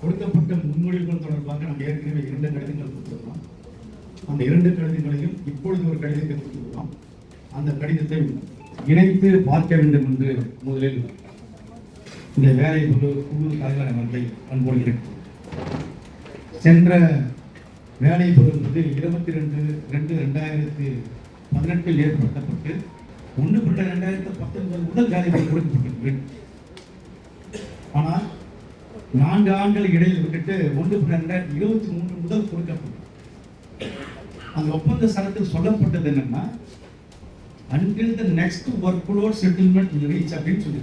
கொடுக்கப்பட்ட முன்மொழிவுகள் தொடர்பாக நாம் ஏற்கனவே இரண்டு கடிதங்கள் கொடுத்துருக்கோம் அந்த இரண்டு கடிதங்களையும் இப்பொழுது ஒரு கடிதத்தை கொடுத்துருக்கோம் அந்த கடிதத்தை இணைத்து பார்க்க வேண்டும் என்று முதலில் இந்த வேலை குழு குழு தலைவர் அவர்களை அன்போடு இருக்கிறோம் சென்ற வேலை குழு என்பது இருபத்தி ரெண்டு ரெண்டு ரெண்டாயிரத்தி பதினெட்டில் ஏற்படுத்தப்பட்டு ஒன்று பட்ட ரெண்டாயிரத்தி பத்தொன்பது முதல் வேலை குழு கொடுக்கப்பட்டிருக்கு ஆனால் நான்கு ஆண்டுகள் இடையில் விட்டுட்டு ஒன்று ரெண்டாயிரத்தி இருபத்தி மூன்று முதல் கொடுக்கப்பட்டது அந்த ஒப்பந்த சரத்தில் சொல்லப்பட்டது என்னன்னா until the next workload settlement will reach அப்படின்னு சொல்லி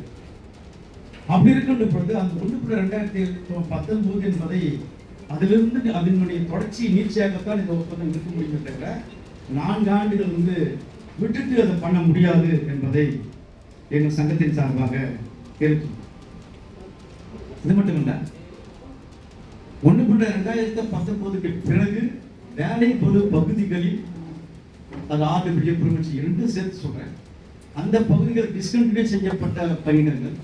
அப்படி இருக்கின்ற பொழுது அந்த ஒன்று புள்ளி ரெண்டாயிரத்தி பத்தொன்பது என்பதை அதிலிருந்து அதனுடைய தொடர்ச்சி நீட்சியாகத்தான் இந்த ஒப்பந்தம் இருக்க முடியும் தவிர நான்கு ஆண்டுகள் வந்து விட்டுட்டு அதை பண்ண முடியாது என்பதை எங்கள் சங்கத்தின் சார்பாக இருக்கும் இது மட்டும் இல்லை. ஒன்று கூட ரெண்டாயிரத்தி பத்தொன்பதுக்கு பிறகு வேலை பொது பகுதிகளில் அது ஆறு பெரிய புரிமிச்சு இரண்டு சேர்த்து சொல்கிறேன் அந்த பகுதிகள் டிஸ்கண்டினியூ செய்யப்பட்ட பயிரிடங்கள்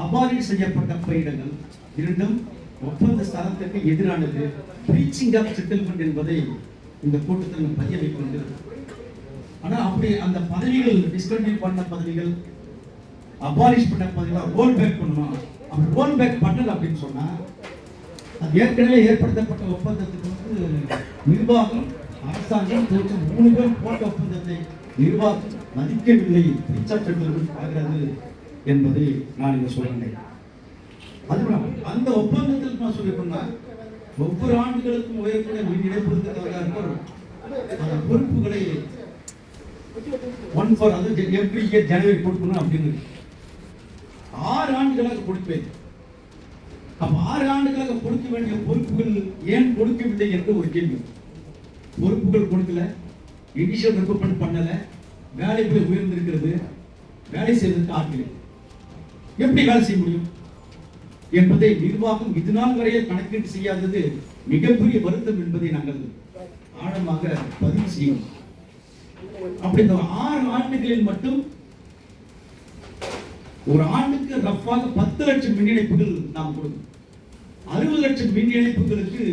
அபாரி செய்யப்பட்ட பயிரிடங்கள் இரண்டும் ஒப்பந்த ஸ்தலத்துக்கு எதிரானது. ரீச்சிங் ஆஃப் செட்டில்மெண்ட் என்பதை இந்த கூட்டத்தில் நான் பதிய வைக்கிறது ஆனால் அப்படி அந்த பதவிகள் டிஸ்கண்டினியூ பண்ண பதவிகள் அபாலிஷ் பண்ண பதவிகள் ரோல் பேக் பண்ணணும் அவர் ரோல் பேக் பண்ணல அப்படின்னு சொன்னால் அது ஏற்கனவே ஏற்படுத்தப்பட்ட ஒப்பந்தத்துக்கு வந்து நிர்வாகம் அரசாங்கம் தோற்ற மூணு பேர் போட்ட ஒப்பந்தத்தை நிர்வாகம் மதிக்கவில்லை. பிச்சாற்றல்கள் ஆகிறது என்பதை நான் இங்கே சொல்கிறேன் அது அந்த ஒப்பந்தத்தில் நான் சொல்லியிருக்கோம்னா ஒவ்வொரு ஆண்டுகளுக்கும் உயரக்கூடிய மின் இணைப்புகளுக்கு அந்த பொறுப்புகளை ஒன் ஃபார் அது எவ்ரி இயர் ஜனவரி கொடுக்கணும் அப்படின்னு ஆறு ஆண்டுகளாக கொடுப்பேன் அப்ப ஆறு ஆண்டுகளாக கொடுக்க வேண்டிய பொறுப்புகள் ஏன் கொடுக்கவில்லை என்று ஒரு கேள்வி. பொறுப்புகள் கொடுக்கல இனிஷியல் ரெக்ரூட்மெண்ட் பண்ணல வேலை போய் உயர்ந்திருக்கிறது வேலை செய்வதற்கு ஆட்கள் எப்படி வேலை செய்ய முடியும்? என்பதை நிர்வாகம் இது நாள் வரையே கணக்கீடு செய்யாதது மிகப்பெரிய வருத்தம் என்பதை நாங்கள் ஆழமாக பதிவு செய்யும் அப்படி இந்த ஆறு ஆண்டுகளில் மட்டும் ஒரு ஆண்டுக்கு ரஃபாக பத்து லட்சம் மின் இணைப்புகள் நாம் கொடுக்கும். அறுபது லட்சம் மின் இணைப்புகளுக்கு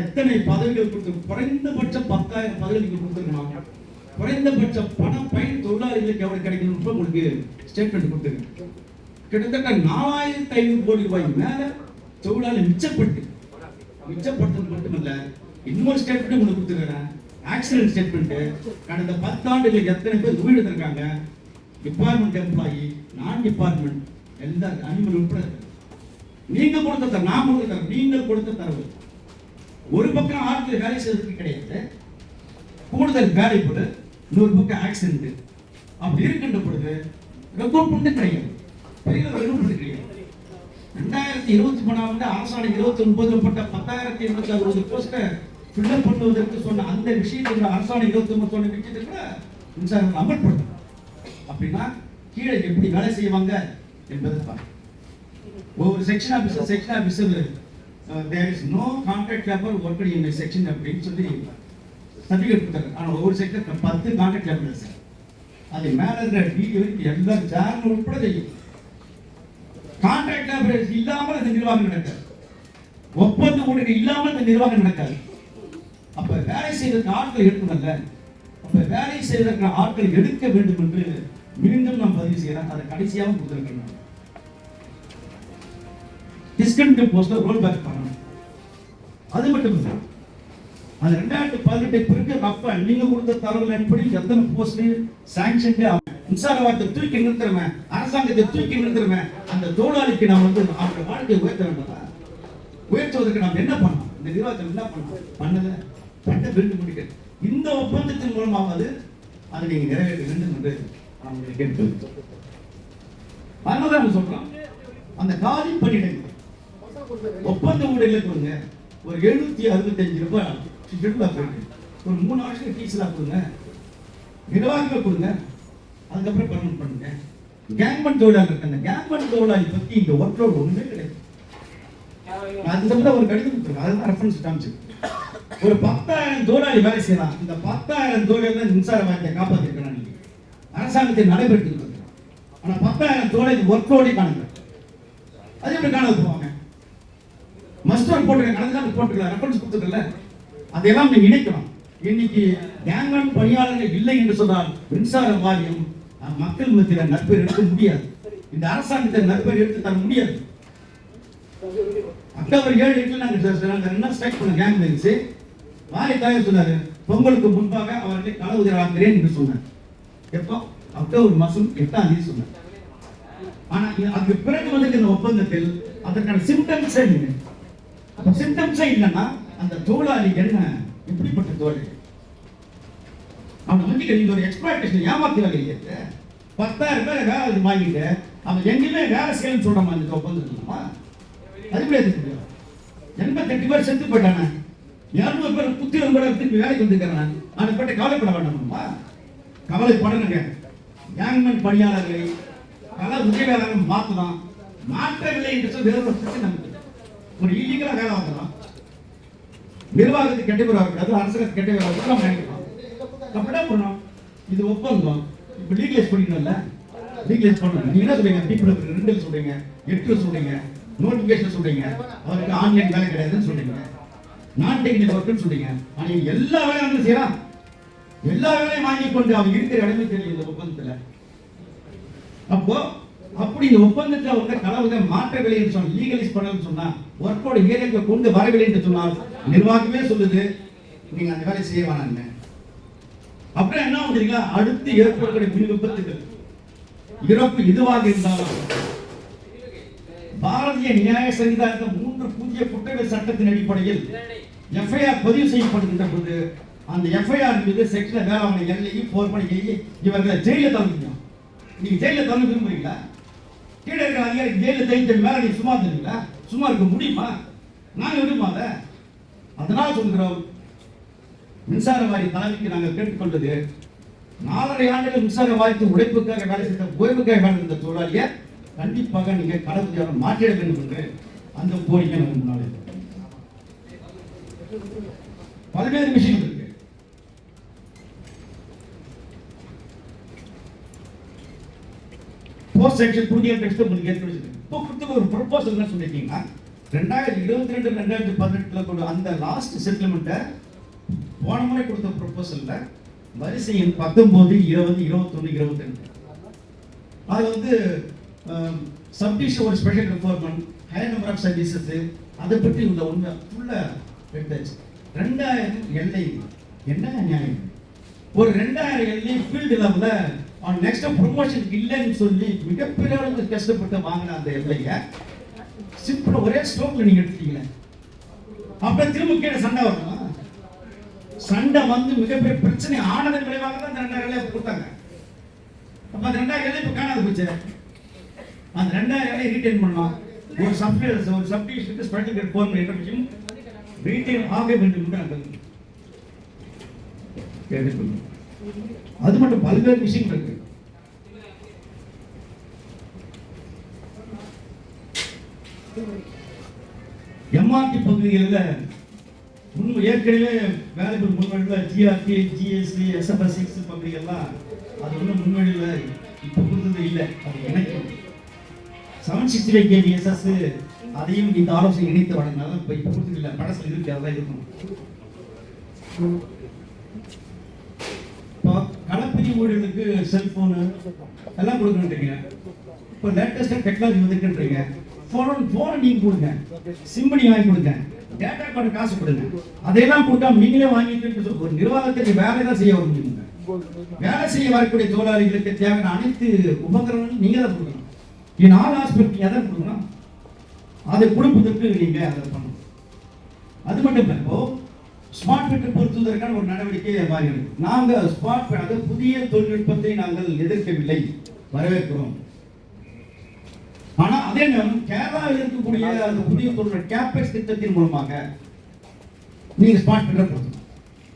எத்தனை பதவிகள் கொடுத்து குறைந்தபட்சம் பத்தாயிரம் பதவிகள் கொடுத்துருக்கலாம் குறைந்தபட்ச பண பயன் தொழிலாளிகளுக்கு எவ்வளவு கிடைக்கணும் உங்களுக்கு ஸ்டேட்மெண்ட் கொடுத்துருக்கு கிட்டத்தட்ட நாலாயிரத்தி ஐநூறு கோடி ரூபாய் மேல தொழிலாளி மிச்சப்பட்டு மிச்சப்படுத்துறது மட்டுமல்ல இன்னொரு ஸ்டேட்மெண்ட் உங்களுக்கு கொடுத்துருக்கிறேன். ஆக்சிடென்ட் ஸ்டேட்மெண்ட் கடந்த பத்தாண்டுகளுக்கு எத்தனை பேர் உயிரிழந்திருக்காங்க? டிபார்ட்மெண்ட் எம்ப்ளாயி நான் டிபார்ட்மெண்ட் எல்லா அனிமல் உட்பட நீங்க கொடுத்த தர நான் கொடுத்த தர நீங்கள் கொடுத்த தரவு. ஒரு பக்கம் ஆட்கள் வேலை செய்வதற்கு கிடையாது. கூடுதல் வேலை போடு இன்னொரு பக்கம் ஆக்சிடென்ட் அப்படி இருக்கின்ற பொழுது ரெக்ரூட்மெண்ட் கிடையாது. பெரிய ரெக்ரூட்மெண்ட் கிடையாது. ரெண்டாயிரத்தி இருபத்தி மூணாம் ஆண்டு அரசாணை இருபத்தி ஒன்பதுல போட்ட பத்தாயிரத்தி இருநூத்தி அறுபது போஸ்ட்டை ஃபில்லப் பண்ணுவதற்கு சொன்ன அந்த விஷயத்தை அரசாணை இருபத்தி ஒன்பது சொன்ன விஷயத்தை கூட மின்சாரம் அமல்படுத்தும் அப்படின்னா கீழே எப்படி வேலை செய்வாங்க என்பதை பாருங்க ஒவ்வொரு section officer section officer there is no contract labour work in section அப்படின்னு சொல்லி சர்டிஃபிகேட் கொடுத்தாங்க ஆனால் ஒவ்வொரு செக்ஷன் பத்து கான்ட்ராக்ட் லேபர் சார் அது மேலே இருக்கிற டிடி வரைக்கும் எல்லா சேர்மன் உட்பட செய்யும். கான்ட்ராக்ட் லேபர் இல்லாமல் அந்த நிர்வாகம் நடக்காது. ஒப்பந்த ஊழியர் இல்லாமல் இந்த நிர்வாகம் நடக்காது. அப்ப வேலை செய்வதற்கு ஆட்கள் எடுக்கணும்ல? அப்ப வேலை செய்வதற்கு ஆட்கள் எடுக்க வேண்டும் என்று மீண்டும் நான் பதிவு செய்யறேன் அதை கடைசியாக கொடுத்துருக்கேன் டிஸ்கண்ட் போஸ்ட்ல ரோல் பேக் பண்ணணும். அது மட்டும் இல்லை. அது ரெண்டாயிரத்தி பதினெட்டு பிறகு அப்ப நீங்க கொடுத்த தகவல் அடிப்படை எத்தனை போஸ்ட் சாங்ஷன் மின்சார வாரத்தை தூக்கி நிறுத்துறமே அரசாங்கத்தை தூக்கி நிறுத்துறமே அந்த தொழிலாளிக்கு நாம் வந்து அவருடைய வாழ்க்கையை உயர்த்த வேண்டாம் உயர்த்துவதற்கு நாம் என்ன பண்ணோம் இந்த நிர்வாகத்தில் என்ன பண்ணோம் பண்ணல. பண்ண வேண்டும் முடிக்க இந்த ஒப்பந்தத்தின் மூலமாவது அதை நீங்க நிறைவேற்ற வேண்டும் என்று நான் உங்களை கேட்கிறேன் அதனால அந்த காலி பணியிடங்கள் ஒப்பந்த ஊழியர்களுக்கு கொடுங்க ஒரு எழுநூத்தி அறுபத்தஞ்சு ரூபாய் ஷெட்யூலா போயிட்டு ஒரு மூணு வருஷம் டீச்சரா கொடுங்க நிர்வாகிகள் கொடுங்க அதுக்கப்புறம் பர்மனன்ட் பண்ணுங்க கேங்மன் தொழிலாளர் இருக்காங்க கேங்மன் தொழிலாளி பத்தி இந்த ஒர்க் லோட் ஒண்ணுமே கிடையாது அது சம்பந்தம் ஒரு கடிதம் கொடுத்துருக்கேன் அதுதான் ரெஃபரன்ஸ் காமிச்சு ஒரு பத்தாயிரம் தொழிலாளி வேலை செய்யலாம். இந்த பத்தாயிரம் தொழிலாளி மின்சார வாங்கிய காப்பாத்திருக்கிறான் அரசாங்கத்தை நடைபெற்று ஆனால் பத்தாயிரம் தோலை ஒர்க் லோடே காணுங்க அது எப்படி காணாது போவாங்க? மஸ்டர் போட்டுருக்க கணக்கு போட்டுருக்கல ரெஃபரன்ஸ் கொடுத்துருக்கல. அதையெல்லாம் நீங்கள் இணைக்கணும். இன்னைக்கு கேங்மேன் பணியாளர்கள் இல்லை என்று சொன்னால் மின்சார வாரியம் மக்கள் மத்தியில் நட்பெயர் எடுக்க முடியாது. இந்த அரசாங்கத்தை நட்பெயர் எடுத்து தர முடியாது. அக்டோபர் ஏழு எட்டுல நாங்கள் ச- என்ன ஸ்ட்ரைக் பண்ண கேங் இருந்துச்சு. வாரி தாயர் சொன்னார் பொங்கலுக்கு முன்பாக அவர்களை களவுதிராகிறேன் என்று சொன்னார். எப்போ? அக்டோபர் மாதம் எட்டாம் தேதி சொன்னார். ஆனால் அதுக்கு பிறகு வந்து ஒப்பந்தத்தில் அதற்கான சிம்டம்ஸே இல்லை? அப்போ சிம்டம்ஸே இல்லைன்னா அந்த தொழிலாளி என்ன? எப்படிப்பட்ட தொழில் அவன் வந்து நீங்கள் ஒரு எக்ஸ்பிளாய்டேஷன் ஏமாத்தி வேலை பத்தாயிரம் பேர் வேலை வாங்கிட்டு அவன் எங்கேயுமே வேலை செய்யணும்னு சொல்றான் இந்த ஒப்பந்தத்துலமா? அது எப்படி எடுத்துக்க முடியும்? எண்பத்தெட்டு பேர் செத்து போயிட்டானே. இரநூறு பேர் புத்தி பேர் திருப்பி வேலைக்கு வந்துக்கிறான் அதை பற்றி கவலைப்பட வேண்டாமா? கவலைப்படணுங்க. கேங்மெண்ட் பணியாளர்களை பல உதவியாளர்கள் மாற்றலாம் மாற்றவில்லை என்று சொல்லி வேறு ஒரு பிரச்சனை நமக்கு. ஒரு இல்லீகலாக வேலை வாங்கலாம் நிர்வாகத்துக்கு கெட்ட பேர் வரக்கூடாது அரசுக்கு கெட்ட பேர் வரக்கூடாது நம்ம நினைக்கிறோம். என்ன பண்ணணும்? இது ஒப்பந்தம். இப்போ லீகலைஸ் பண்ணிக்கணும்ல? லீகலைஸ் பண்ணணும். நீங்க என்ன சொல்றீங்க? பீப்புள் ரெண்டு சொல்றீங்க. எட்டு சொல்றீங்க. நோட்டிபிகேஷன் சொல்றீங்க. அவருக்கு ஆன்லைன் வேலை கிடையாதுன்னு சொல்றீங்க. நான் டெக்னிக்கல் ஒர்க்குன்னு சொல்றீங்க. ஆனால் எல்லா வேலையும் வந்து செய்யறான் எல்லா வேலையும் வாங்கி கொண்டு அவன் இருக்கிற இடமே தெரியும் இந்த ஒப்பந்தத்துல. அப்போ அப்படி இந்த ஒப்பந்தத்தை வந்து கடவுளை மாற்றவில்லை என்று சொன்ன லீகலைஸ் பண்ணலன்னு சொன்னா ஒர்க்கோட ஏரியாக்கு கொண்டு வரவில்லை என்று சொன்னால் நிர்வாகமே சொல்லுது நீங்க அந்த வேலையை செய்ய வேணாங்க அப்புறம் என்ன வந்துருங்களா அடுத்து ஏற்படக்கூடிய மின் விபத்துகள். இறப்பு இதுவாக இருந்தாலும் பாரதிய நியாய சங்கிதாந்த மூன்று புதிய குற்றவியல் சட்டத்தின் அடிப்படையில் எஃப்ஐஆர் பதிவு செய்யப்படுகின்ற போது அந்த எஃப்ஐஆர் மீது செக்ஷன் வேளாண் எல்லையும் போர் பண்ணி இவர்களை ஜெயில தள்ளுங்க நீங்க ஜெயில தந்து விரும்புறீங்களா? கீழே இருக்கிற அதிகாரி ஜெயில தைத்த மேல நீங்க சும்மா தருவீங்களா சும்மா இருக்க முடியுமா? நாங்க விரும்பாத அதனால சொல்கிறோம் மின்சார வாரிய தலைமைக்கு நாங்கள் கேட்டுக்கொண்டது நாலரை ஆண்டுகள் மின்சார வாரியத்தின் உழைப்புக்காக வேலை செய்த ஓய்வுக்காக வேலை செய்த தொழிலாளியை கண்டிப்பாக நீங்க கடவுள் மாற்றிட வேண்டும் என்று அந்த கோரிக்கை நாங்கள் முன்னாலே. பல்வேறு விஷயங்கள் இருக்கு. போஸ்ட் செக்ஷன் புதிய டெக்ஸ்ட் உங்களுக்கு ஏற்கனவே வச்சுருக்கேன் இப்போ கொடுத்து ஒரு ப்ரொபோசல் என்ன சொல்லிட்டீங்கன்னா ரெண்டாயிரத்தி இருபத்தி ரெண்டு ரெண்டாயிரத்தி பதினெட்டில் கொண்டு அந்த லாஸ்ட் செட்டில்மெண்ட்டை போன முறை கொடுத்த ப்ரொபோசல்ல வரிசை எண் பத்தொம்போது இருபது இருபத்தொன்னு இருபத்தி ரெண்டு அது வந்து சப்டிஷ் ஒரு ஸ்பெஷல் ரெஃபார்மெண்ட் ஹையர் நம்பர் ஆஃப் சர்வீசஸ் அதை பற்றி உள்ள உண்மை ஃபுல்லாக எடுத்தாச்சு. ரெண்டாயிரம் எல்லை என்ன நியாயம்? ஒரு ரெண்டாயிரம் எல்லை ஃபீல்டு லெவலில் அவன் நெக்ஸ்ட் ப்ரொமோஷன் இல்லைன்னு சொல்லி மிகப்பெரிய அளவுக்கு கஷ்டப்பட்டு வாங்கின அந்த எல்லைய சிம்பிள் ஒரே ஸ்ட்ரோக்ல நீங்க எடுத்துட்டீங்களே அப்புறம் திரும்ப கீழே சண்டை வரணும்? சண்டை வந்து மிகப்பெரிய பிரச்சனை ஆனதன் விளைவாக தான் அந்த ரெண்டாயிரம் இலையை கொடுத்தாங்க. அப்ப அந்த ரெண்டாயிரம் இலையை இப்ப காணாது போச்சு. அந்த ரெண்டாயிரம் இலையை ரீட்டைன் பண்ணலாம். ஒரு சப்டிவிஷன் ஒரு சப்டிஷனுக்கு ஸ்பெஷல் கிரேட் போர் என்ற விஷயம் ரீட்டைன் ஆக வேண்டும் என்று நாங்கள் கேட்டுக்கொள்கிறோம். அது மட்டும் பல்வேறு விஷயங்கள் இருக்கு. எம்ஆர்டி பகுதிகளில் முன் ஏற்கனவே பெறும் முன்வழியில் ஜிஆர்டி ஜிஎஸ்டி எஸ்எஃப்எஸ் சிக்ஸ் பகுதிகள்லாம் அது ஒன்றும் முன்வழியில் இப்போ கொடுத்தது இல்லை. அது இணைக்கும் செவன் சிக்ஸ்டி ஃபைவ் கேவிஎஸ்எஸ் அதையும் இந்த ஆலோசனை இணைத்து வழங்கினாலும் இப்போ இப்போ கொடுத்தது இல்லை. படத்தில் இருக்கு அதெல்லாம் இருக்கும். களப்பிரி ஊழியர்களுக்கு செல்போனு எல்லாம் கொடுக்கணுன்றீங்க இப்போ லேட்டஸ்டாக டெக்னாலஜி வந்துருக்குன்றீங்க. ஃபோன் ஃபோனை நீங்கள் கொடுங்க. சிம் வாங்கி கொடுங்க. டேட்டா கார்டு காசு கொடுங்க. அதையெல்லாம் கொடுக்காம நீங்களே வாங்கிட்டு ஒரு நிர்வாகத்துக்கு வேலை தான் செய்ய வர முடியுங்க வேலை செய்ய வரக்கூடிய தொழிலாளிகளுக்கு தேவையான அனைத்து உபகரணங்களும் நீங்க தான் கொடுக்கணும். என் ஆள் ஹாஸ்பிட்டல் எதை கொடுக்கணும்? அதை கொடுப்பதற்கு நீங்க அதை பண்ணணும். அது மட்டும் இல்லை இப்போ ஸ்மார்ட் மீட்டர் பொருத்துவதற்கான ஒரு நடவடிக்கை மாறினது நாங்கள் ஸ்மார்ட் அதாவது புதிய தொழில்நுட்பத்தை நாங்கள் எதிர்க்கவில்லை வரவேற்கிறோம். ஆனால் அதே நேரம் கேரளாவில் இருக்கக்கூடிய அந்த புதிய தொழில் கேபெக்ஸ் திட்டத்தின் மூலமாக நீங்கள் ஸ்மார்ட் மீட்டர் பொருத்தணும்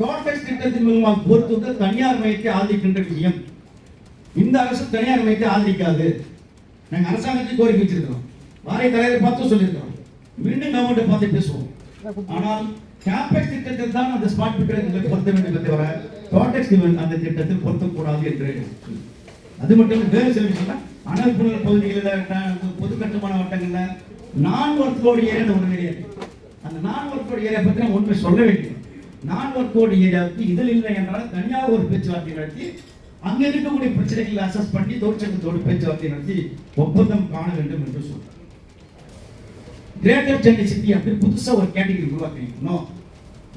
டோட்டெக்ஸ் திட்டத்தின் மூலமாக பொறுத்துவது தனியார் மையத்தை ஆதரிக்கின்ற விஷயம். இந்த அரசு தனியார் மையத்தை ஆதரிக்காது. நாங்கள் அரசாங்கத்தை கோரிக்கை வச்சிருக்கிறோம். வாரிய தலைவரை பார்த்து சொல்லியிருக்கிறோம். மீண்டும் கவர்மெண்ட்டை பார்த்து பேசுவோம். ஆனால் கேபெக்ஸ் திட்டத்தில் தான் அந்த ஸ்மார்ட் மீட்டர் பொருத்த வேண்டும் தவிர டோட்டெக்ஸ் அந்த திட்டத்தில் பொருத்தக்கூடாது என்று அது மட்டும் இல்லை வேறு சில விஷயம் அனல் பகுதிகளில் பொது கட்டுமான வட்டங்கள்ல நான் ஒர்க் கோடி ஏரியா ஒன்று கிடையாது. அந்த நான் ஒர்க்கோட ஏரியா பற்றி நான் ஒன்றுமே சொல்ல வேண்டியது நான் ஒர்க்கோட ஏரியாவுக்கு இதில் இல்லை என்றால் தனியாக ஒரு பேச்சுவார்த்தை நடத்தி அங்கே இருக்கக்கூடிய பிரச்சனைகளை அசஸ் பண்ணி தொழிற்சங்கத்தோடு பேச்சுவார்த்தை நடத்தி ஒப்பந்தம் காண வேண்டும் என்று சொல்றார் கிரேட்டர் சென்னை சிட்டி அப்படி புதுசாக ஒரு கேட்டகரி உருவாக்கணும்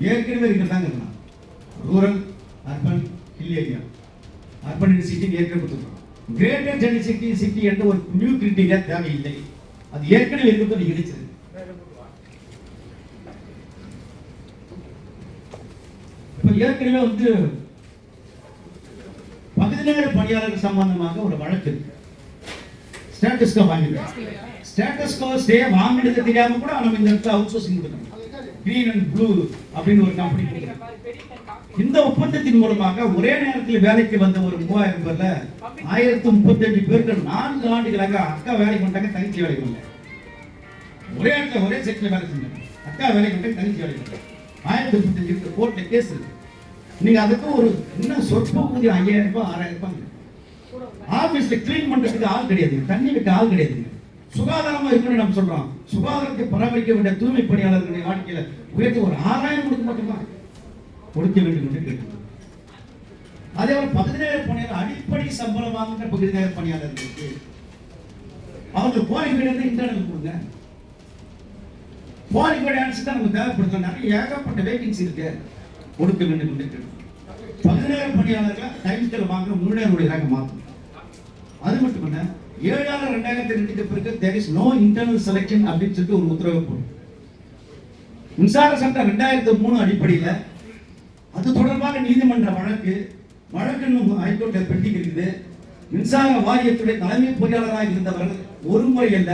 ஏற்கனவே இருக்கிறதாங்க rural urban hill area. Urban city ஏற்கனவே கொடுத்துருக்கோம் கிரேட்டர் சென்னை சிட்டி சிட்டி என்ற ஒரு நியூ கிரிட்டீரியா தேவையில்லை. அது ஏற்கனவே இருக்கிறது இடிச்சிருக்கு இப்போ ஏற்கனவே வந்து பகுதி நேர பணியாளர்கள் சம்பந்தமாக ஒரு வழக்கு இருக்கு. ஸ்டேட்டஸ்கோ வாங்கிருக்கோம் ஸ்டேட்டஸ்கோ ஸ்டே வாங்கினது தெரியாம கூட நம்ம இந்த இடத்துல அவுட் சோர்சிங் கொடுக்கணும் கிரீன் அண்ட் ப்ளூ அப்படின்னு ஒரு கம்பெனி இந்த ஒப்பந்தத்தின் மூலமாக ஒரே நேரத்தில் வேலைக்கு வந்த ஒரு மூவாயிரம் பேர்ல ஆயிரத்தி முப்பத்தஞ்சு பேருக்கு நான்கு ஆண்டுகளாக அக்கா வேலைக்கு வந்தாங்க தங்கச்சி வேலைக்கு வந்தாங்க ஒரே இடத்துல ஒரே செக்ல வேலை செஞ்சாங்க. அக்கா வேலைக்கு வந்தாங்க தங்கச்சி வேலைக்கு வந்தாங்க ஆயிரத்தி முப்பத்தஞ்சு இருக்கு கோர்ட்ல கேஸ் இருக்கு. நீங்க அதுக்கு ஒரு இன்னும் சொற்ப ஊதியம் ஐயாயிரம் ரூபாய் ஆறாயிரம் ரூபாய் ஆபீஸ்ல கிளீன் பண்றதுக்கு ஆள் கிடையாது. தண்ணி வைக்க ஆள் கிடையாது. சுகாதாரமா இருக்கணும் நம்ம சொல்றோம். சுகாதாரத்தை பராமரிக்க வேண்டிய தூய்மை பணியாளர்களுடைய வாழ்க்கையில உயர்த்தி ஒரு ஆறாயிரம் கொடுக்க மட்டும்தான் கொடுக்க வேண்டும் என்று அதே போல பகுதி நேர பணியாளர் அடிப்படை சம்பளம் வாங்குகிற பகுதி நேர பணியாளர்களுக்கு அவங்க கோரிக்கை இன்டர்னல் கொடுங்க. கோரிக்கை ஆன்சர் தான் நமக்கு தேவைப்படுது நிறைய ஏகப்பட்ட வேகன்சி இருக்கு. கொடுக்க வேண்டும் என்று கேட்டுக்கொள்கிறேன். பகுதி பணியாளர்களை டைம் வாங்க வாங்குற முன்னேற மாற்றணும். அது மட்டும் இல்லை ஏழாயிரம் ரெண்டாயிரத்தி ரெண்டுக்கு பிறகு there is no internal selection அப்படின்னு சொல்லிட்டு ஒரு உத்தரவு போடும். மின்சார சட்டம் ரெண்டாயிரத்தி மூணு அடிப்படையில் அது தொடர்பாக நீதிமன்ற வழக்கு வழக்கு ஹைகோர்ட்டில் ஹைகோர்ட்ல பெண்டிங் இருக்குது. மின்சார வாரியத்துடைய தலைமை பொறியாளராக இருந்தவர்கள் ஒரு முறை அல்ல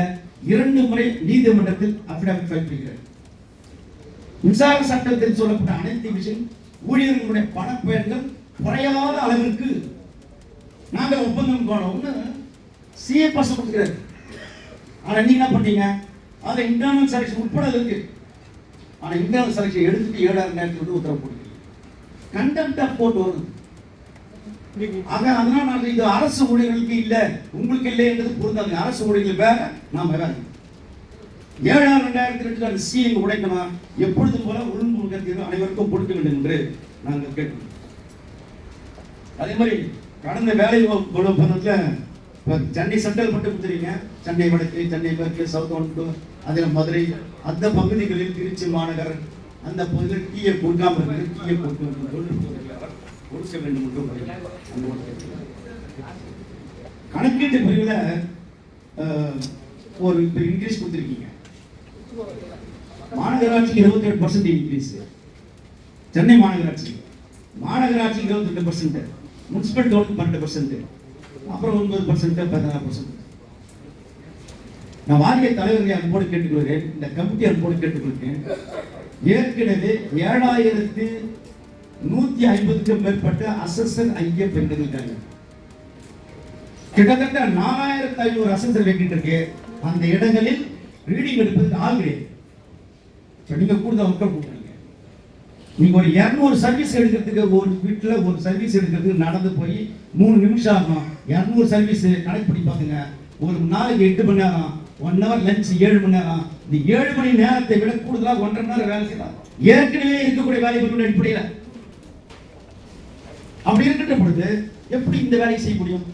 இரண்டு முறை நீதிமன்றத்தில் அபிடாவிட் ஃபைல் செய்கிறார் மின்சார சட்டத்தில் சொல்லப்பட்ட அனைத்து விஷயம் ஊழியர்களுடைய பணப்பெயர்கள் குறையாத அளவிற்கு நாங்கள் ஒப்பந்தம் போனோம்னு சிஏ பாஸ் கொடுக்குறாரு ஆனால் நீங்க என்ன பண்ணீங்க? அதை இன்டர்னல் செலெக்ஷன் உட்பட அது இருக்கு. ஆனால் இன்டர்னல் செலெக்ஷன் எடுத்துட்டு ஏழாயிரம் நேரத்தில் வந்து உத்தரவு போடுங்க கண்டெம்ட் ஆஃப் கோர்ட் வரும். ஆக அதனால நான் இது அரசு ஊழியர்களுக்கு இல்லை உங்களுக்கு இல்லை என்றது பொருந்தாது. அரசு ஊழியர்கள் வேற நாம வேற. ஏழாயிரம் ரெண்டாயிரத்தி ரெண்டு அந்த சீலிங் உடைக்கணும்? எப்பொழுதும் போல உள்முகத்தில் அனைவருக்கும் கொடுக்க வேண்டும் என்று நாங்கள் கேட்கிறோம் அதே மாதிரி கடந்த வேலை ஒ- ஒப்பந்தத்தில் சென்னை சென்ட்ரல் மட்டும் கொடுத்துறீங்க. சென்னை வடக்கு சென்னை மேற்கு சவுத் ஒன்று அதில் மதுரை அந்த பகுதிகளில் திருச்சி மாநகர் அந்த பகுதியில் டீயை கொடுக்காம இருக்கு. டீயை கொடுக்க கொடுக்க வேண்டும் என்று ஒரு கணக்கீட்டு பிரிவில் ஒரு இப்போ இன்க்ரீஸ் கொடுத்துருக்கீங்க. மாநகராட்சிக்கு இருபத்தி எட்டு பர்சன்ட் இன்க்ரீஸ் சென்னை மாநகராட்சி. மாநகராட்சி இருபத்தி ரெண்டு பர்சன்ட் முனிசிபல் டோனுக்கு பன்னெண்டு பர்சன்ட் அப்புறம் ஒன்பது பர்சன்ட் பதினாறு பர்சன்ட் நான் வாரிய தலைவர்களை அன்போடு கேட்டுக்கொள்கிறேன். இந்த கமிட்டி அன்போடு கேட்டுக்கொள்கிறேன். ஏற்கனவே ஏழாயிரத்து நூத்தி ஐம்பதுக்கும் மேற்பட்ட அசஸ்டர் ஐக்கிய பெண்கள் இருக்காங்க கிட்டத்தட்ட நாலாயிரத்து ஐநூறு அசஸ்டர் வேண்டிட்டு இருக்கு. அந்த இடங்களில் ரீடிங் எடுப்பதற்கு ஆள் கிடையாது. நீங்க கூடுதல் மக்கள் கூப்பிடுறீங்க நீங்க ஒரு இரநூறு சர்வீஸ் எடுக்கிறதுக்கு ஒரு வீட்டில் ஒரு சர்வீஸ் எடுக்கிறதுக்கு நடந்து போய் மூணு நிமிஷம் ஆகும். இரநூறு சர்வீஸ் கணக்கு பண்ணி ஒரு நாளைக்கு எட்டு மணி நேரம் ஒன் ஹவர் லஞ்ச் ஏழு மணி நேரம். இந்த ஏழு மணி நேரத்தை விட கூடுதலாக ஒன்றரை மணி நேரம் வேலை செய்யலாம். ஏற்கனவே இருக்கக்கூடிய வேலைகளுடைய அடிப்படையில். அப்படி இருக்கின்ற பொழுது எப்படி இந்த வேலையை செய்ய முடியும்?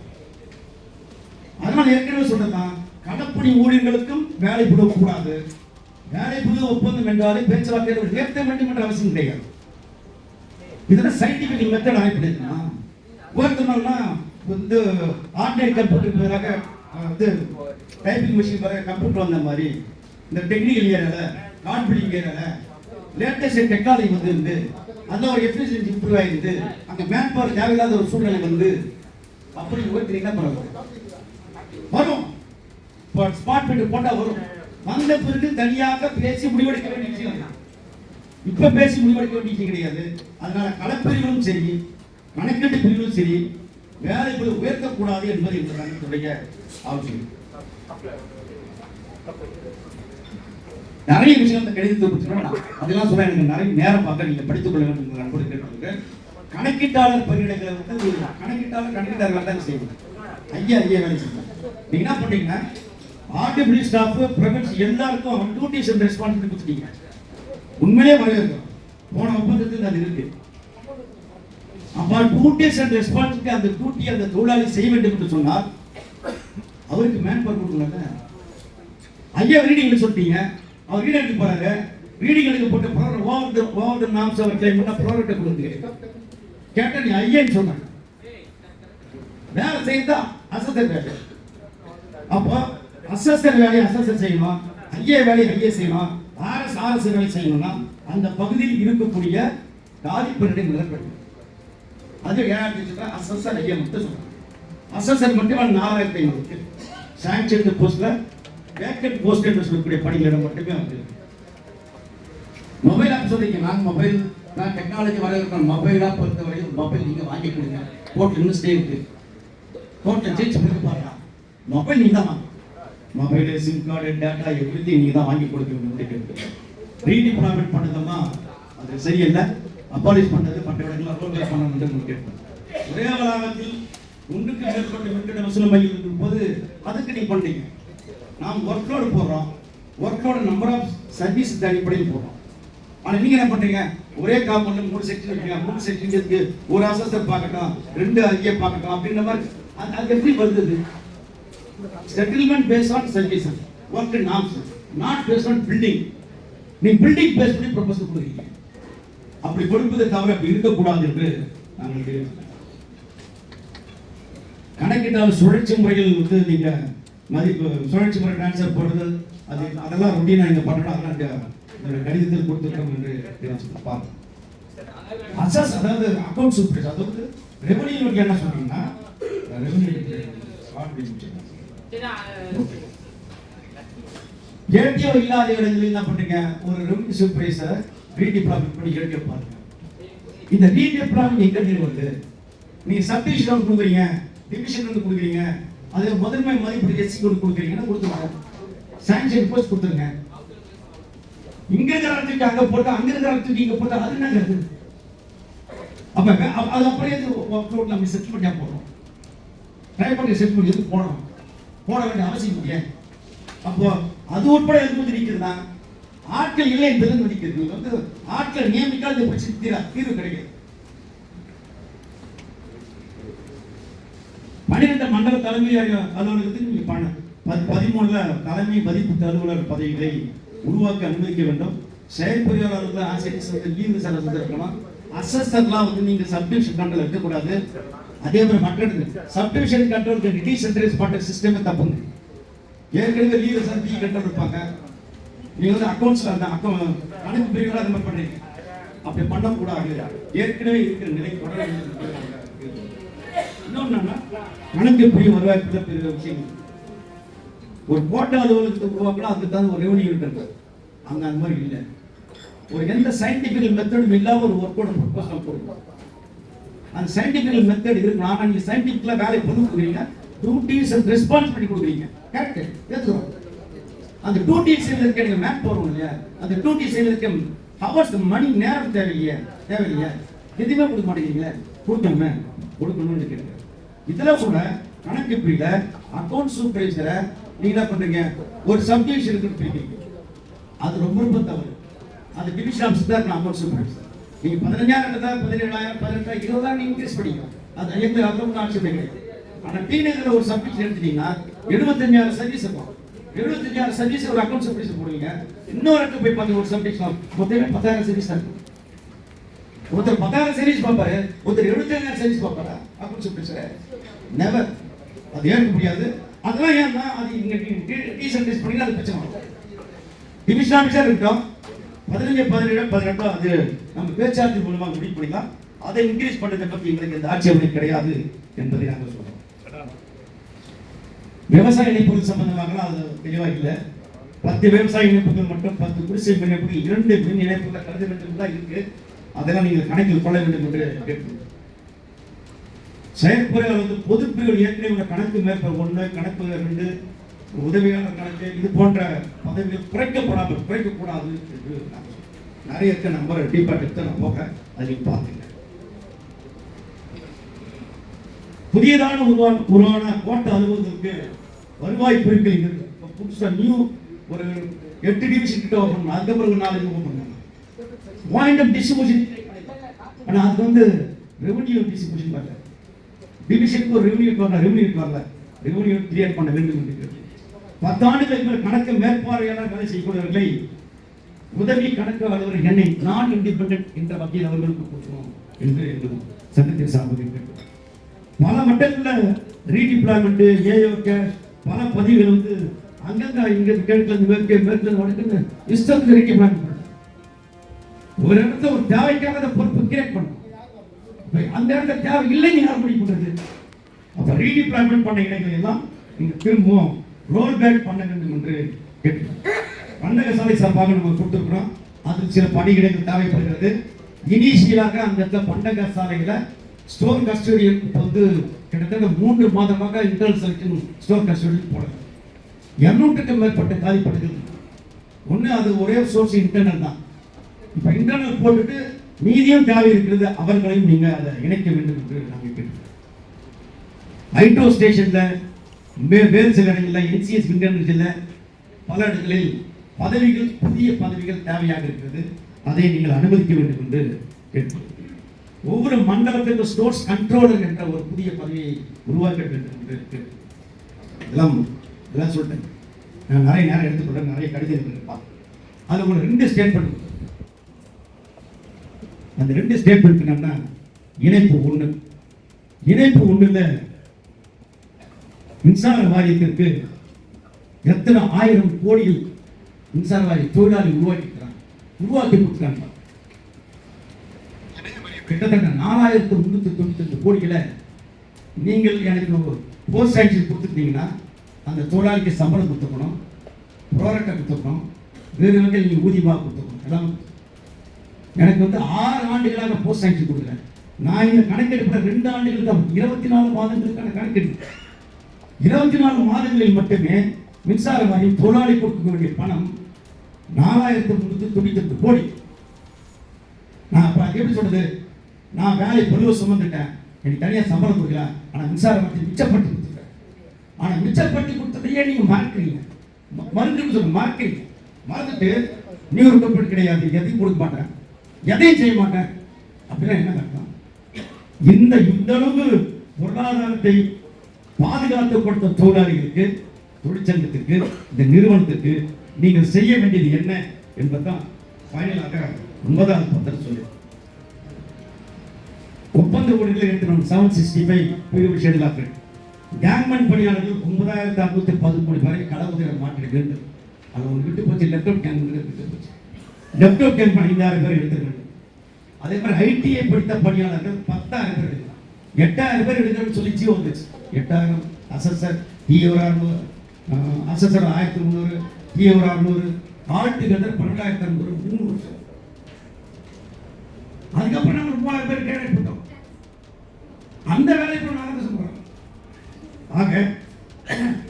அதனால் ஏற்கனவே சொல்றதுதான் கடற்பணி ஊழியர்களுக்கும் வேலை கூடாது. வேலை புது ஒப்பந்தம் என்றாலே பேச்சுவார்த்தை நிறுத்த வேண்டும் என்ற அவசியம் கிடையாது. இதெல்லாம் சயின்டிபிக் மெத்தட் ஆகிப்படுதுன்னா உயர்த்தணும்னா வந்து ஆன்லைன் கம்ப்யூட்டர் பதிலாக வந்து டைப்பிங் மிஷின் வர கம்ப்யூட்டர் வந்த மாதிரி இந்த டெக்னிக்கல் ஏரியால கார்ட் பில்டிங் ஏரியால லேட்டஸ்ட் டெக்னாலஜி வந்து இருந்து அந்த ஒரு எஃபிஷியன்சி இம்ப்ரூவ் ஆகிருந்து அந்த மேன் பவர் தேவையில்லாத ஒரு சூழ்நிலை வந்து அப்படி உயர்த்தினீங்கன்னா பரவாயில்ல. வரும். இப்போ ஸ்மார்ட் மீட்டர் போட்டால் வரும். வந்த பிறகு தனியாக பேசி முடிவெடுக்க வேண்டிய விஷயம் இப்போ பேசி முடிவெடுக்க வேண்டிய விஷயம் கிடையாது. அதனால களப்பிரிவும் சரி கணக்கீட்டு பிரிவும் சரி வேலை போய் உயர்த்தக்கூடாது என்பது இந்த சங்கத்துடைய அவசியம் நிறைய விஷயம் அந்த கடிதத்தை அதெல்லாம் சொல்ல எனக்கு நிறைய நேரம் பார்க்க நீங்க படித்துக் கொள்ள வேண்டும் என்று அன்போடு கேட்டுக்கொள்கிறேன். கணக்கீட்டாளர் பணியிடங்களை வந்து கணக்கீட்டாளர் கணக்கிட்டார்கள் தான் செய்யணும் ஐயா ஐயா வேலை செய்யணும் நீங்க என்ன பண்ணீங்கன்னா ஆர்டிபிளி ஸ்டாஃப் ப்ரொஃபன்ஸ் எல்லாருக்கும் டியூட்டிஸ் அண்ட் ரெஸ்பான்சிபிலிட்டி கொடுத்துட்டீங்க. உண்மையிலே வரவேற்கிறோம். போன ஒப்பந்தத்தில் அது இருக்கு. அப்ப டியூட்டிஸ் அண்ட் ரெஸ்பான்சிபிலிட்டி அந்த டூட்டி அந்த தொழிலாளி செய்ய வேண்டும் என்று சொன்னால் அவருக்கு மேன் பவர் கொடுக்கல ஐயா ரீடிங்ல சொல்லிட்டீங்க. அவர் ரீடிங் எடுத்து போறாரு. ரீடிங் எடுக்க போட்டு program over the over the norms our claim பண்ண ப்ரோக்ராம் கொடுங்க. கேட்டா நீ ஐயன்னு சொன்னாங்க வேலை செய்தா அசஸ்டர் வேலை. அப்போ அசஸ்டர் வேலையை அசஸ்டர் செய்யணும். ஐயா வேலையை ஐயா செய்யணும். ஆர்எஸ் ஆர்எஸ் வேலை செய்யணும்னா அந்த பகுதியில் இருக்கக்கூடிய காலி பெருடை நிலப்படும் அது ஏழாயிரத்தி சொல்றேன் அசஸ்டர் ஐயா மட்டும் சொல்றேன் அசஸ்டர் மட்டும் நாலாயிரத்தி ஐநூறு சாங்ஷன் போஸ்ட்ல வேக்கன்ட் போஸ்ட் என்று சொல்லக்கூடிய பணிகளிடம் மட்டுமே வந்து மொபைல் ஆப் சொல்றீங்க நான் மொபைல் நான் டெக்னாலஜி வர இருக்கிற பொறுத்த வரையும் மொபைல் நீங்க வாங்கி கொடுங்க. கோர்ட்ல இன்னும் ஸ்டே இருக்கு. கோர்ட்ல ஜெயிச்சு பண்ணி பாருங்க. மொபைல் நீங்க தான் வாங்க மொபைல் சிம் கார்டு டேட்டா எப்படி நீங்க தான் வாங்கி கொடுக்க வேண்டியது ரீடிப்ளாய்மெண்ட் பண்ணதமா அது சரியில்லை. அபாலிஷ் பண்ணது மற்ற இடங்களில் ரோல் பண்ணணும் கேட்பேன் ஒரே வளாகத்தில் ஒன்றுக்கு மேற்பட்ட வெற்றிட வசூல் மையம் இருக்கும் போது அதுக்கு நீ பண்றீங்க. நாம் ஒர்க் லோடு போடுறோம். Work load number of service அடிப்படையில் போடுறோம். ஆனால் நீங்க என்ன பண்றீங்க? ஒரே காம்பவுண்ட்ல மூணு செக்ஷன் இருக்கீங்க மூணு செக்ஷன் இருக்கு. ஒரு அசஸ்டர் பார்க்கட்டும் ரெண்டு ஐயா பார்க்கட்டும் அப்படின்ற மாதிரி அது- அது எப்படி வருது? Settlement base on service work norms. Not base on building நீ பில்டிங் பேஸ் பண்ணி ப்ரொபோசல் கொடுக்குறீங்க. அப்படி கொடுப்பதை தவிர அப்படி இருக்கக்கூடாது என்று நாங்கள் தெரிவிக்கிறோம். கணக்கிட்டால் சுழற்சி முறையில் வந்து நீங்க மதிப்பு சுழற்சி முறை ட்ரான்ஸ்ஃபர் போடுறது அது அதெல்லாம் ரொட்டீனா நீங்க பண்ணணும் அதெல்லாம் இந்த கடிதத்தில் கொடுத்துருக்கோம் என்று பார்த்தோம் அசஸ் அதாவது அக்கௌண்ட் சூப்பர் அது வந்து ரெவன்யூ என்ன சொன்னீங்கன்னா ரெவன்யூ ஏடிஓ இல்லாத இடங்களில் என்ன பண்றீங்க ஒரு ரெவன்யூ சூப்பர்வைசர் ரீடிப்ளாய்மெண்ட் பண்ணி எழுதிய பாருங்க. இந்த ரீடிப்ளாய்மெண்ட் எங்க இருந்து வருது நீங்க சப்டிவிஷன் ஒன்று கொடுக்குறீங்க டிவிஷன் வந்து கொடுக்குறீங்க அதில் முதன்மை மதிப்பீடு எஸ்சி ஒன்று கொடுக்குறீங்கன்னா கொடுத்துருங்க சாங்ஷன் போஸ்ட் கொடுத்துருங்க. இங்க இருக்கிற இடத்துக்கு அங்க போட்டா அங்க இருக்கிற இடத்துக்கு இங்க போட்டா அது என்ன அப்ப அது அப்படியே ஒர்க் நம்ம செட் பண்ணியா போறோம். ட்ரை பண்ணி செட் பண்ணி எதுக்கு போனோம் போட வேண்டிய அவசியம் இல்லையே. அப்போ அது உட்பட எதுவும் வந்து ஆட்கள் இல்லை என்பது வந்து வந்து ஆட்கள் நியமிக்கால் இந்த பிரச்சனை தீரா தீர்வு கிடைக்கிறது பன்னிரெண்டு மண்டல தலைமை அலுவலகத்துக்கு நீங்க பண்ண பதி- பதிமூணுல தலைமை மதிப்பு அலுவலர் பதவிகளை உருவாக்க அனுமதிக்க வேண்டும். செயற்பொறியாளர்கள் ஆசிரியர் லீவு செலவு இருக்கணும் அசஸ்டர்லாம் வந்து நீங்க சப்டிவிஷன் கண்ட்ரோல் இருக்கக்கூடாது. அதே மாதிரி மக்களுக்கு சப்டிவிஷன் கண்ட்ரோல் டீசென்ட்ரலைஸ் பண்ற சிஸ்டமே தப்புங்க. ஏற்கனவே லீவு சார் கண்ட்ரோல் இருப்பாங்க. நீங்கள் வந்து அக்கௌண்ட்ஸில் அந்த அக்கௌண்ட் கணக்கு பிரிவுகளை அது மாதிரி பண்ணுறீங்க அப்படி பண்ணக்கூடாது. ஏற்கனவே இருக்கிற நிலை தொடர இன்னொன்று இன்னொன்னு என்னன்னா, கணக்கு பிரிவு வருவாய்ப்புல பெரிய விஷயம். ஒரு கோட்டை அலுவலகத்தை உருவாக்கினா அதுக்கு தான் ஒரு ரெவன்யூ இருக்கு அங்கே அந்த மாதிரி இல்லை. ஒரு எந்த சயின்டிபிக்கல் மெத்தடும் இல்லாமல் ஒரு ஒர்க்கோட ப்ரொபோசல் போடுவோம் அந்த சயின்டிபிக்கல் மெத்தட் இருக்கு. ஆனா நீங்கள் சயின்டிபிக்கலா வேலை பண்ணி கொடுக்குறீங்க. டியூட்டிஸ் அண்ட் ரெஸ்பான்சிபிலிட்டி கொடுக்குறீங்க. கரெக்ட் ஏற்றுக்கிறோம் அந்த டியூட்டி செய்வதற்கு நீங்க மேப் போறோம் இல்லையா? அந்த டியூட்டி செய்வதற்கு ஹவர்ஸ் மணி நேரம் தேவையில்லையா? தேவையில்லையா? எதுவுமே கொடுக்க மாட்டேங்கிறீங்களே? கொடுக்கணுமே. கொடுக்கணும்னு கேட்குறேன் இதுல கூட கணக்கு பிரியில. அக்கௌண்ட் சூப்பர்வைசரை நீங்க என்ன பண்றீங்க? ஒரு சப்டிவிஷனுக்கு பிரிக்கிறீங்க. அது ரொம்ப ரொம்ப தவறு. அந்த டிவிஷன் ஆஃபீஸ் தான் இருக்கணும் அக்கௌண்ட் சூப்பர்வைசர் நீங்க பதினஞ்சாயிரம் இருந்தால் பதினேழாயிரம் பதினெட்டாயிரம் இருபதாயிரம் நீங்க இன்க்ரீஸ் பண்ணிக்கலாம். அது எந்த அக்கௌண்ட் ஆட்சி கிடையாது. ஆனா நகரில் ஒரு சப்ஜெக்ட் எடுத்துட்டீங்கன்னா எழுபத்தஞ்சாயிரம் சர்வீஸ் இருக்கும். எழுபத்தஞ்சாயிரம் சர்வீஸ் ஒரு அக்கௌண்ட் சர்வீஸ் போடுவீங்க. இன்னொரு போய் பார்த்து ஒரு சர்வீஸ் மொத்தமே பத்தாயிரம் சர்வீஸ் இருக்கும் ஒருத்தர் பத்தாயிரம் சர்வீஸ் பார்ப்பாரு. ஒருத்தர் எழுபத்தஞ்சாயிரம் சர்வீஸ் பார்ப்பாரா? அக்கௌண்ட் சர்வீஸ் நெவர் அது ஏற்க முடியாது அதெல்லாம் ஏன்னா அது இங்க டீசென்ட்ரைஸ் பண்ணி அது பிரச்சனை டிவிஷன் ஆஃபீஸாக இருக்கட்டும். பதினஞ்சு பதினேழு பதினெட்டு அது நம்ம பேச்சுவார்த்தை மூலமாக முடிவு பண்ணிக்கலாம். அதை இன்க்ரீஸ் பண்ணுறதை பற்றி எங்களுக்கு எந்த ஆட்சேபனை கிடையாது என்பதை நாங்கள் சொல்றோம். விவசாய இணைப்புகள் சம்பந்தமாக அது தெளிவாக இல்லை பத்து விவசாய இணைப்புகள் மட்டும் பத்து குடிசை மின் இணைப்புகள் இரண்டு மின் இணைப்புகள் கருத வேண்டும் தான் இருக்கு. அதெல்லாம் நீங்கள் கணக்கில் கொள்ள வேண்டும் என்று கேட்கிறோம் செயற்பொறியாளர் வந்து பொதுப்பிரிவு ஏற்கனவே உள்ள கணக்கு மேற்பர் ஒன்று கணக்கு ரெண்டு உதவியாளர் கணக்கு இது போன்ற பதவிகள் குறைக்கப்படாமல் குறைக்கக்கூடாது என்று நிறைய இருக்க நம்பர் டீப்பாக எடுத்து நான் போக அதையும் பார்த்துங்க புதியதான உருவான உருவான கோட்டை அலுவலகத்துக்கு வருவாய் பெருக்கல் இருக்கு. இப்ப புதுசா நியூ ஒரு எட்டு டிவிஷன் கிட்ட ஓப்பன் பண்ணணும் அதுக்கப்புறம் ஒரு நாலு ஓப்பன் பண்ணணும் பாயிண்ட் ஆஃப் டிஸ்ட்ரிபியூஷன் ஆனா அது வந்து ரெவன்யூ டிஸ்ட்ரிபியூஷன் வரல டிவிஷனுக்கு ஒரு ரெவன்யூ வரல ரெவன்யூ வரல ரெவன்யூ கிரியேட் பண்ண வேண்டும் என்று இருக்கிறது. பத்தாண்டுகளுக்கு மேல் கணக்கு மேற்பார்வையாளர் வேலை செய்யக்கூடியவர்களை உதவி கணக்கு அலுவலர் என்னை நான் இண்டிபெண்டன்ட் என்ற வகையில் அவர்களுக்கு கொடுக்கணும் என்று எங்கள் சட்டத்தின் சார்பில் பல மட்டத்தில் ரீடிப்ளாய்மெண்ட் ஏஓ கேஷ் பல பதிவுகள் வந்து அங்கங்க இங்க கிழக்குல இருந்து மேற்கு மேற்குல இருந்து வடக்குன்னு இஷ்டத்துக்கு ரீடிப்ளாய்மெண்ட் ஒரு இடத்துல ஒரு தேவைக்காக அந்த பொறுப்பு கிரியேட் பண்ணும் அந்த இடத்துல தேவை இல்லைன்னு யார் முடிவு பண்றது? அப்ப ரீடிப்ளாய்மெண்ட் பண்ண இடங்கள் எல்லாம் நீங்க திரும்பவும் ரோல் பேக் பண்ண வேண்டும் என்று கேட்டுக்கிறோம் பண்டக சாலை சார்பாக நம்ம கொடுத்துருக்கிறோம். அதில் சில பணியிடங்கள் தேவைப்படுகிறது. இனிஷியலாக அந்த இடத்துல பண்டக சாலையில ஸ்டோன் கஸ்டடியல் வந்து கிட்டத்தட்ட மூன்று மாதமாக இன்டர்னல் செலக்ஷன் ஸ்டோர் கஸ்டடியில் போடுறது இரநூற்றுக்கும் மேற்பட்ட காலிப்படைகள் ஒன்று அது ஒரே சோர்ஸ் இன்டர்னல் தான். இப்போ இன்டர்னல் போட்டுட்டு மீதியும் தேவை இருக்கிறது அவர்களையும் நீங்கள் அதை இணைக்க வேண்டும் என்று நாங்கள் கேட்கிறோம் ஹைட்ரோ ஸ்டேஷனில் மே வேறு சில இடங்களில் என்சிஎஸ் விண்டர்ல பல இடங்களில் பதவிகள் புதிய பதவிகள் தேவையாக இருக்கிறது. அதை நீங்கள் அனுமதிக்க வேண்டும் என்று கேட்கிறோம் ஒவ்வொரு மண்டலத்திற்கும் ஸ்டோர்ஸ் கண்ட்ரோலர் என்ற ஒரு புதிய பதவியை உருவாக்க வேண்டும் என்று கேட்கிறோம் இதெல்லாம் இதெல்லாம் சொல்லிட்டேன். நான் நிறைய நேரம் எடுத்துக்கொண்டேன் நிறைய கடிதங்கள் பார்த்தேன் அதில் ஒரு ரெண்டு ஸ்டேட்மெண்ட் அந்த ரெண்டு ஸ்டேட்மெண்ட் என்னன்னா இணைப்பு ஒன்று இணைப்பு ஒன்றில் மின்சார வாரியத்திற்கு எத்தனை ஆயிரம் கோடியில் மின்சார வாரிய தொழிலாளி உருவாக்கிக்கிறாங்க உருவாக்கி கொடுக்குறாங்க. கிட்டத்தட்ட நாலாயிரத்து முந்நூற்றி தொண்ணூத்தஞ்சு கோடிகளை நீங்கள் எனக்கு போஸ்ட் சாங்ஷன் கொடுத்துட்டீங்கன்னா அந்த தொழிலாளிக்கு சம்பளம் கொடுத்துக்கணும் புரோரட்டை கொடுத்துக்கணும் வேறு வகையில் நீங்கள் ஊதியமாக கொடுத்துக்கணும். எல்லாம் எனக்கு வந்து ஆறு ஆண்டுகளாக போஸ்ட் சாங்ஷன் கொடுக்கல. நான் இந்த கணக்கெடுப்பில் ரெண்டு ஆண்டுகள் தான் இருபத்தி நாலு மாதங்களுக்கான கணக்கெடுப்பு. இருபத்தி நாலு மாதங்களில் மட்டுமே மின்சார வாரியம் தொழிலாளி கொடுக்க வேண்டிய பணம் நாலாயிரத்து முந்நூற்றி தொண்ணூற்றி எட்டு கோடி. நான் அப்ப அது எப்படி சொல்கிறது நான் வேலை பொதுவாக சுமந்துட்டேன். எனக்கு தனியாக சம்பளம் கொடுக்கல. ஆனால் மின்சாரம் பற்றி மிச்சப்பட்டு கொடுத்துட்டேன். ஆனால் மிச்சப்பட்டு கொடுத்ததையே நீங்கள் மறக்கிறீங்க மருந்து மறந்துட்டு சொல்லுங்க மறக்கிறீங்க மறந்துட்டு நீ ஒரு கப்பல் கிடையாது. எதையும் கொடுக்க மாட்டேன். எதையும் செய்ய மாட்டேன். அப்படின்னா என்ன அர்த்தம்? இந்த இந்த அளவு பொருளாதாரத்தை பாதுகாத்து கொடுத்த தொழிலாளிகளுக்கு தொழிற்சங்கத்துக்கு இந்த நிறுவனத்துக்கு நீங்கள் செய்ய வேண்டியது என்ன என்பதுதான் ஃபைனலாக ஒன்பதாவது பத்திரம் சொல்லி ஒப்பந்த ஊழியர்கள் எடுத்து செவன் சிக்ஸ்டி ஃபைவ் பிரிவு ஷெடியூலாக்கள் கேங்மேன் பணியாளர்கள் ஒன்பதாயிரத்தி அறுநூத்தி பதிமூணு வரை கடவுதிர மாற்றிட வேண்டும் அது ஒரு விட்டு போச்சு லெப்டாப் கேங் விட்டு போச்சு. லெப்டாப் கேங் ஐந்தாயிரம் பேர் எடுக்க வேண்டும் அதே மாதிரி ஐடிஐ படித்த பணியாளர்கள் பத்தாயிரம் பேர் எடுக்கலாம் எட்டாயிரம் பேர் எடுக்கணும்னு சொல்லி ஜியோ வந்துச்சு. எட்டாயிரம் அசஸர் டி ஒரு அறுநூறு அசஸர் ஆயிரத்தி முந்நூறு டி ஒரு அறுநூறு ஆல் டுகெதர் பன்னெண்டாயிரத்தி அறுநூறு மூணு வருஷம் அதுக்கப்புறம் நாங்கள் மூவாயிரம் பேர் கேட்டு அந்த வேலையை இப்போ நாங்கள் சொல்கிறோம் ஆக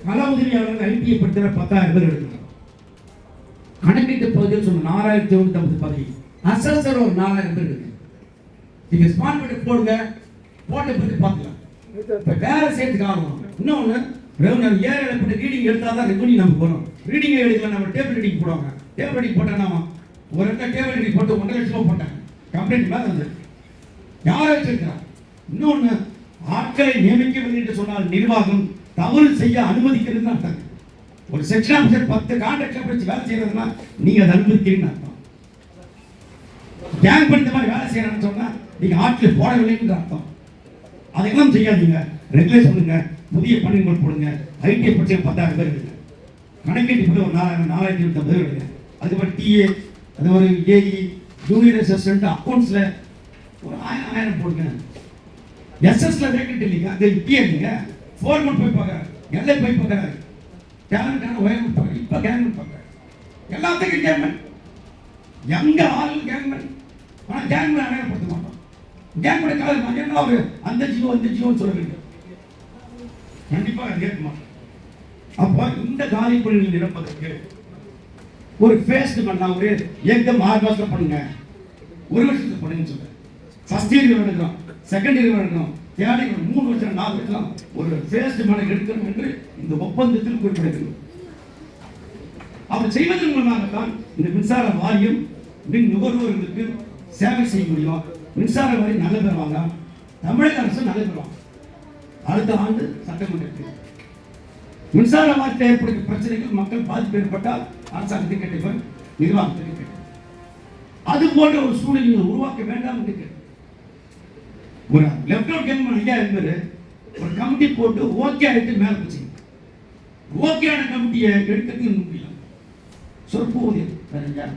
நல உதவியாளர்கள் ஐபிஏ படித்த பத்தாயிரம் பேர் எடுக்கிறார் கணக்கீட்டு பகுதியில் சொன்ன நாலாயிரத்தி தொண்ணூத்தி ஐம்பது பதவி அசஸர் ஒரு நாலாயிரம் பேர் இருக்கு. நீங்க ஸ்மார்ட் மீட்டர் போடுங்க. போட்ட பிறகு பார்க்கலாம். இப்போ வேலை செய்யறதுக்கு ஆகும் இன்னொன்று ரெவன்யூ ஏழை பண்ணி ரீடிங் எடுத்தால் தான் ரெவன்யூ நம்ம போகிறோம் ரீடிங் எடுக்கல நம்ம டேபிள் ரீடிங் போடுவாங்க. டேபிள் ரீடிங் போட்டா ஒரு இடத்துல டேபிள் ரீடிங் போட்டு ஒன்றரை லட்சம் போட்டாங்க. கம்ப்ளைண்ட் மேலே வந்து யாரை வச்சிருக்கிறா? இன்னொன்று ஆட்களை நியமிக்கவில்லை என்று சொன்னால் நிர்வாகம் தவறு செய்ய அனுமதிக்கிறதுன்னு அர்த்தம். ஒரு செக்ஷன் ஆஃபீஸர் பத்து கான்ட்ராக்ட் வச்சு வேலை செய்யறதுன்னா நீங்க அதை அனுமதிக்கிறீங்கன்னு அர்த்தம். கேங் பண்ணி மாதிரி வேலை செய்யறான்னு சொன்னா நீங்க ஆட்களை போடவில்லைன்ற அர்த்தம். அதையெல்லாம் செய்யாதீங்க. ரெகுலேட் பண்ணுங்க புதிய பணிகள் போடுங்க. ஐடி படிச்ச பத்தாயிரம் பேர் எடுங்க கணக்கெட்டு கூட ஒரு நாலாயிரம் நாலாயிரத்தி இருபத்தி பேர் எடுங்க அதுக்கப்புறம் டிஏ அது ஒரு ஏஇ ஜூனியர் அசிஸ்டன்ட் அக்கௌண்ட்ஸில் ஒரு ஆயிரம் ஆயிரம் போடுங்க. எஸ்எஸ்ல வேக்கண்ட் இல்லைங்க அது இப்பயே இல்லைங்க. ஃபோர்மன் போய் பார்க்குறாரு. எல்லை போய் பார்க்குறாரு. டேலண்டான ஒயர்மெண்ட் பார்க்குறாரு இப்போ கேங்மெண்ட் பார்க்குறாரு. எல்லாத்துக்கும் கேங்மெண்ட் எங்க ஆள் ஆனால் ஆனா கேங்மேன் அடையாளப்படுத்த மாட்டோம் கேங்மேன் காலேஜ் மதியம் ஒரு அந்த ஜீவோ இந்த ஜியோன்னு சொல்ல வேண்டும் கண்டிப்பாக கேட்க மாட்டோம் அப்போ இந்த காலி பணிகள் நிரப்பதற்கு ஒரு ஃபேஸ்ட் பண்ணால் ஒரு எங்க ஆறு மாசத்துல பண்ணுங்க. ஒரு வருஷத்துக்கு பண்ணுங்கன்னு சொல்லுங்க ஃபர்ஸ்ட் இயர் எடுக்கலாம். செகண்ட் இயர் எடுக்கலாம். தேர்ட் இயர் மூணு வருஷம் நாலு வருஷம் ஒரு ஃபேஸ்ட் பண்ண எடுக்கணும் என்று இந்த ஒப்பந்தத்தில் குறிப்பிடுகிறோம் அப்படி செய்வதன் மூலமாகத்தான் இந்த மின்சார வாரியம் மின் நுகர்வோர்களுக்கு சேவை செய்ய முடியும். மின்சார வாரியம் நல்ல பெறுவாங்க. தமிழக அரசு நல்ல பெறுவாங்க. அடுத்த ஆண்டு சட்டமன்றத்தில். மின்சார வாரத்தில் ஏற்படுகிற பிரச்சனைகள் மக்கள் பாதிப்பு ஏற்பட்டால் அரசாங்கத்தை கேட்டவர் நிர்வாகத்தை கேட்டவர் அது போன்ற ஒரு சூழ்நிலையை உருவாக்க வேண்டாம் என்று கேட்டேன். ஒரு லெப்டினன்ட் கவர்னர் ஐயா இருந்தார் ஒரு கமிட்டி போட்டு ஓகே ஆகிட்டு மேலே போச்சு ஓகேயான கமிட்டியை எடுக்கிறதுக்கு இன்னும் முடியல. சொற்போது வேற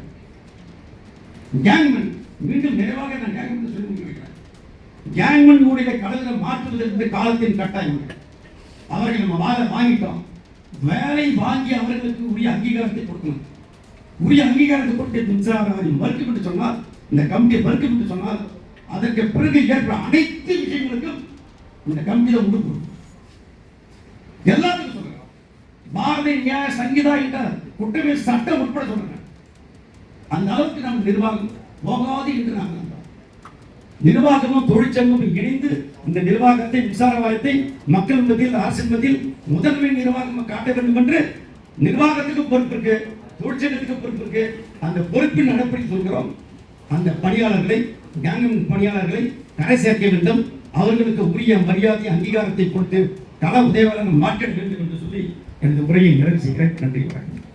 கேங்மன் மீண்டும் நிறைவாக நான் கேங்மன் சொல்லி முடிக்கிறேன் கேங்மன் உடைய கடலில் மாற்றுவதற்கு காலத்தின் கட்டாயம் அவர்கள் நம்ம வாழை வாங்கிட்டோம். வேலை வாங்கி அவர்களுக்கு உரிய அங்கீகாரத்தை கொடுக்கணும். உரிய அங்கீகாரத்தை கொடுத்து மின்சாரம் மறுக்கப்பட்டு சொன்னால் இந்த கமிட்டியை மறுக்கப்பட்டு சொன்னால் அதற்கு பிறகு ஏற்பட அனைத்து விஷயங்களுக்கும் இந்த கமிட்டியில உடுப்பு எல்லாத்துக்கும் சொல்றேன். பாரதிய நியாய சங்கீதா என்ற குற்றவியல் சட்டம் உட்பட சொல்றேன். அந்த அளவுக்கு நம்ம நிர்வாகம் போகாது என்று நாங்கள் நிர்வாகமும் தொழிற்சங்கமும் இணைந்து இந்த நிர்வாகத்தை மின்சார வாரியத்தை மக்கள் மத்தியில் அரசின் மத்தியில் முதன்மை நிர்வாகம் காட்ட வேண்டும் என்று நிர்வாகத்துக்கு பொறுப்பு இருக்கு தொழிற்சங்கத்துக்கு பொறுப்பு இருக்கு. அந்த பொறுப்பின் நடப்படி சொல்கிறோம். அந்த பணியாளர்களை கேங்கம் பணியாளர்களை கரை சேர்க்க வேண்டும். அவர்களுக்கு உரிய மரியாதை அங்கீகாரத்தை கொடுத்து கள உதவியாளர்கள் மாற்றிட வேண்டும் என்று சொல்லி எனது உரையை நிறைவு செய்கிறேன். நன்றி வணக்கம்.